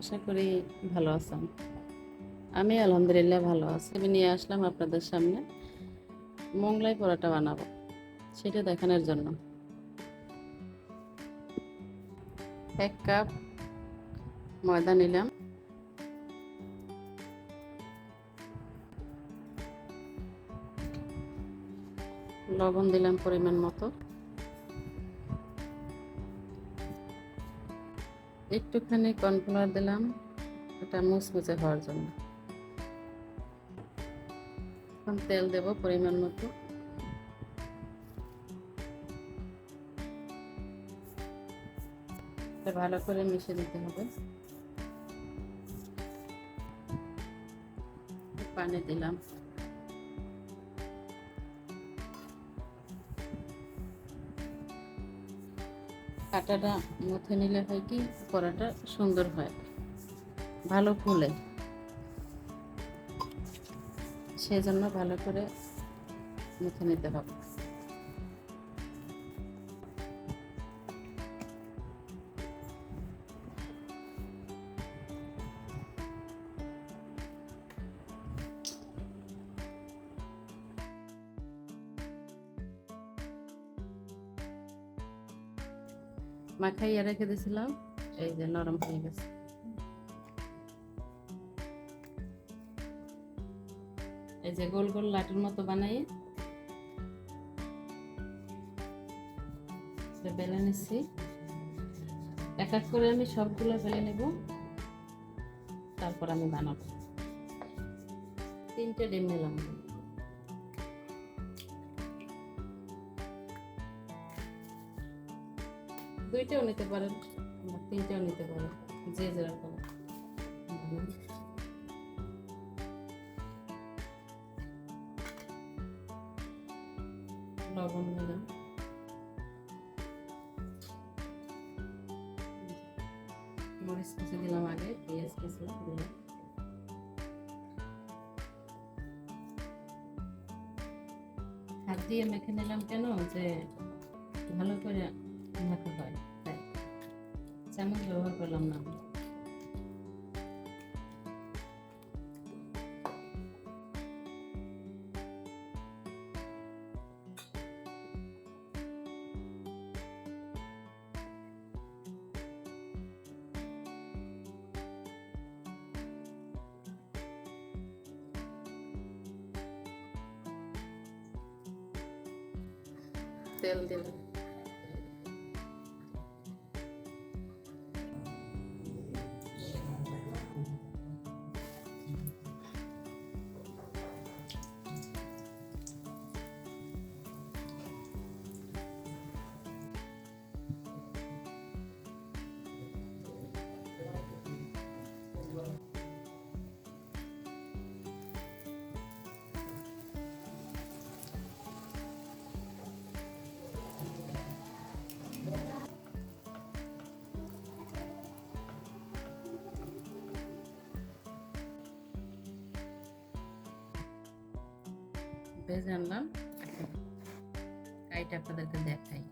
আশা করি ভালো আছেন। আমি আলহামদুলিল্লাহ ভালো আছি। আমি নিয়ে আসলাম আপনাদের সামনে মোংলাই পরোটা বানাবো, সেটা দেখানোর জন্য। এক কাপ ময়দা নিলাম। লবণ দিলাম পরিমাণ মতো। একটুখানি কর্নফ্লাওয়ার দিলাম এটা মুচমুচে হওয়ার জন্য। এখন তেল দেব পরিমাণ মতো। ভালো করে মিশিয়ে দিতে হবে। পানি দিলাম। কাটাটা মুথে নিলে হয় কি পরাটা সুন্দর হয়। ভালো ফুলে। সেজন্য ভালো করে মুথে নিতে হবে। মাখাইয়া রেখে দিয়েছিলাম, এই যে নরম হয়ে গেছে। এই যে গোল গোল লাটির মতো বানাই। বেলে নিচ্ছি এক এক করে আমি সবগুলো বেলে নেব। তারপর আমি বানাবো। তিনটে ডিম নিলাম। দুইটাও নিতে পারেন তিনটাও নিতে পারেন, যে যেরকম। লবণ আগে হাত দিয়ে মেখে নিলাম কেন? যে ভালো করে মাখা হয়। চামচ ব্যবহার করলাম না আমি। তেল দিলাম ভেজে আনলাম কাইটা আপনাদেরকে দেখাই।